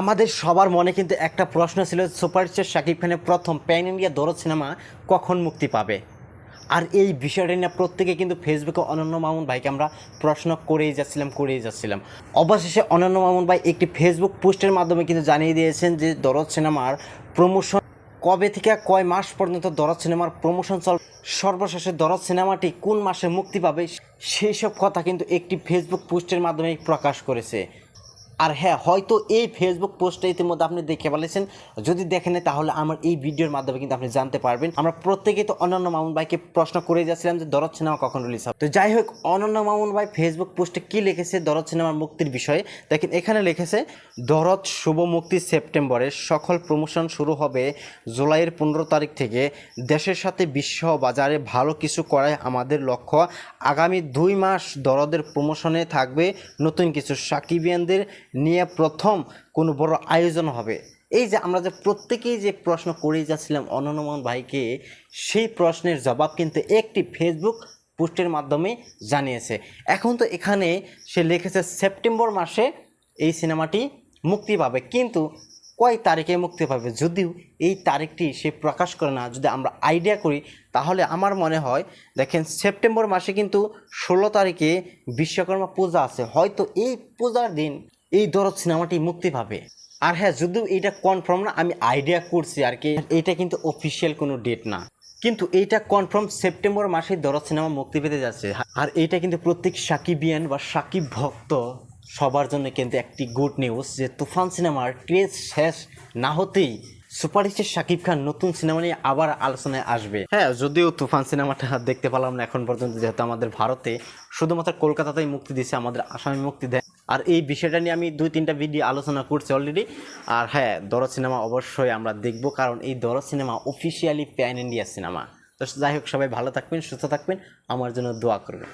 আমাদের সবার মনে কিন্তু একটা প্রশ্ন ছিল সুপারস্টার শাকিব খানের প্রথম প্যান ইন্ডিয়া দরদ সিনেমা কখন মুক্তি পাবে? আর এই বিষয়টা নিয়ে প্রত্যেকে কিন্তু ফেসবুকে অনন্য মামুন ভাইকে আমরা প্রশ্ন করেই যাচ্ছিলাম করেই যাচ্ছিলাম। অবশেষে অনন্য মামুন ভাই একটি ফেসবুক পোস্টের মাধ্যমে কিন্তু জানিয়ে দিয়েছেন যে দরদ সিনেমার প্রমোশন কবে থেকে কয় মাস পর্যন্ত দরদ সিনেমার প্রমোশন চল, সর্বশেষে দরদ সিনেমাটি কোন মাসে মুক্তি পাবে সেই সব কথা কিন্তু একটি ফেসবুক পোস্টের মাধ্যমে প্রকাশ করেছে। আর হ্যাঁ হয়তো এই ফেসবুক পোস্টটা ইতিমধ্যে আপনি দেখে ফেলেছেন। যদি দেখেন তাহলে আমার এই ভিডিওর মাধ্যমে কিন্তু আপনি জানতে পারবেন। আমরা প্রত্যেকেই তো অনন্য মামুন ভাইকে প্রশ্ন করে যাচ্ছিলাম যে, দরদ সিনেমা কখন রিলিজ হবে? তো যাই হোক, অনন্য মামুন ভাই ফেসবুক পোস্টে কি লিখেছে, দরদ সিনেমার মুক্তির বিষয়ে? দেখেন, এখানে লিখেছে, দরদ শুভ মুক্তি সেপ্টেম্বরে সকল প্রমোশন শুরু হবে জুলাইয়ের পনেরো তারিখ থেকে। দেশের সাথে বিশ্ব বাজারে ভালো কিছু করাই আমাদের লক্ষ্য। আগামী দুই মাস দরদের প্রমোশনে থাকবে নতুন কিছু। সাকিবিয়ানদের নিয়ে প্রথম কোনো বড় আয়োজন হবে। এই যে আমরা যে প্রত্যেকেই যে প্রশ্ন করে যাচ্ছিলাম অনন্যমোহন ভাইকে, সেই প্রশ্নের জবাব কিন্তু একটি ফেসবুক পোস্টের মাধ্যমে জানিয়েছে। এখন তো এখানে সে লিখেছে, সেপ্টেম্বর মাসে এই সিনেমাটি মুক্তি পাবে। কিন্তু কয় তারিখে মুক্তি পাবে? যদিও এই তারিখটি সে প্রকাশ করে না, যদি আমরা আইডিয়া করি, তাহলে আমার মনে হয়, দেখেন, সেপ্টেম্বর মাসে কিন্তু ষোলো তারিখে বিশ্বকর্মা পূজা আছে। হয়তো এই পূজার দিন এই দরদ সিনেমাটি মুক্তি পাবে। আর হ্যাঁ যদিও এটা কনফার্ম না, আমি আইডিয়া করছি আর কি, এটা কিন্তু অফিসিয়াল কোনো ডেট না। কিন্তু এইটা কনফার্ম সেপ্টেম্বর মাসে দরদ সিনেমা মুক্তি পেতে যাচ্ছে। আর এইটা কিন্তু প্রত্যেক সাকিবিয়ান বা সাকিব ভক্ত সবার জন্য কিন্তু একটি গুড নিউজ যে তুফান সিনেমার ক্রেজ শেষ না হতেই সুপারস্টার শাকিব খান নতুন সিনেমা নিয়ে আবার আলোচনায় আসবে। হ্যাঁ যদিও তুফান সিনেমাটা দেখতে পেলাম না এখন পর্যন্ত, যেহেতু আমাদের ভারতে শুধুমাত্র কলকাতাতেই মুক্তি দিছে আমাদের আসামে মুক্তি দেয় আর এই বিষয়টা নিয়ে আমি দুই তিনটা ভিডিও আলোচনা করছি অলরেডি আর হ্যাঁ দরদ সিনেমা অবশ্যই আমরা দেখব, কারণ এই Dorod cinema officially pan India cinema তো যাই হোক, সবাই ভালো থাকবেন, সুস্থ থাকবেন, আমার জন্য দোয়া করবেন।